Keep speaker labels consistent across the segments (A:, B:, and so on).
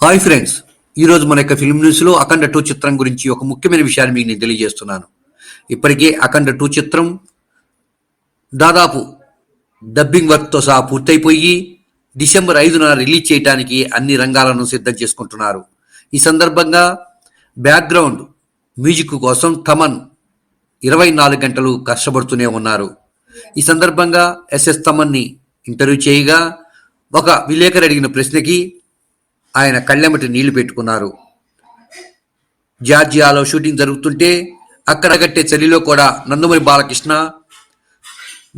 A: Hi friends ఈరోజు మన యొక్క ఫిల్మ్ న్యూస్లో అఖండ టూ చిత్రం గురించి ఒక ముఖ్యమైన విషయాన్ని మీకు నేను తెలియజేస్తున్నాను. ఇప్పటికే అఖండ టూ చిత్రం దాదాపు డబ్బింగ్ వర్క్తో సహా పూర్తయిపోయి డిసెంబర్ ఐదున రిలీజ్ చేయడానికి అన్ని రంగాలను సిద్ధం చేసుకుంటున్నారు. ఈ సందర్భంగా బ్యాక్గ్రౌండ్ మ్యూజిక్ కోసం తమన్ ఇరవై నాలుగు గంటలు కష్టపడుతూనే ఉన్నారు. ఈ సందర్భంగా ఎస్ఎస్ తమన్ని ఇంటర్వ్యూ చేయగా ఒక విలేకరు అడిగిన ప్రశ్నకి ఆయన కళ్ళెమటి నీళ్ళు పెట్టుకున్నారు. జార్జియాలో షూటింగ్ జరుగుతుంటే అక్కడ గట్టే చలిలో కూడా నందమూరి బాలకృష్ణ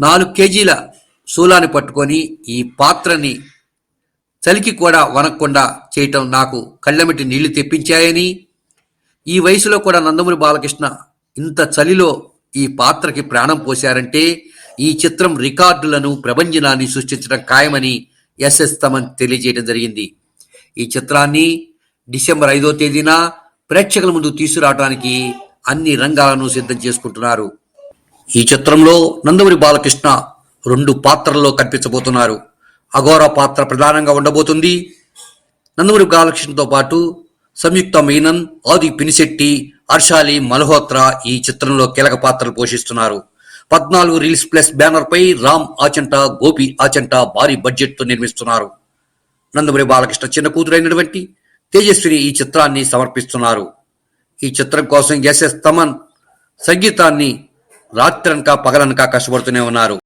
A: నాలుగు కేజీల శూలాన్ని పట్టుకొని ఈ పాత్రని చలికి కూడా వనక్కుండా చేయటం నాకు కళ్ళెమటి నీళ్ళు తెప్పించాయని ఈ వయసులో కూడా నందమూరి బాలకృష్ణ ఇంత చలిలో ఈ పాత్రకి ప్రాణం పోశారంటే ఈ చిత్రం రికార్డులను ప్రభంజనాన్ని సృష్టించడం ఖాయమని ఎస్ఎస్ తమన్ తెలియజేయడం జరిగింది. ఈ చిత్రాన్ని డిసెంబర్ ఐదో తేదీన ప్రేక్షకుల ముందు తీసుకురావడానికి అన్ని రంగాలను సిద్ధం చేసుకుంటున్నారు. ఈ చిత్రంలో నందమూరి బాలకృష్ణ రెండు పాత్రల్లో కనిపించబోతున్నారు. అఘోర పాత్ర ప్రధానంగా ఉండబోతుంది. నందమూరి బాలకృష్ణతో పాటు సంయుక్త మీనన్ ఆది పినిశెట్టి హర్షాలి మల్హోత్రా ఈ చిత్రంలో కీలక పాత్రలు పోషిస్తున్నారు. పద్నాలుగు రీల్స్ ప్లస్ బ్యానర్ పై రామ్ ఆచంట గోపి ఆచంట భారీ బడ్జెట్తో నిర్మిస్తున్నారు. నందమూరి బాలకృష్ణ చిన్న కూతురైనటువంటి తేజస్విని ఈ చిత్రాన్ని సమర్పిస్తున్నారు. ఈ చిత్రం కోసం ఎస్ఎస్ తమన్ సంగీతాన్ని రాత్రనక పగలనక కష్టపడుతూనే ఉన్నారు.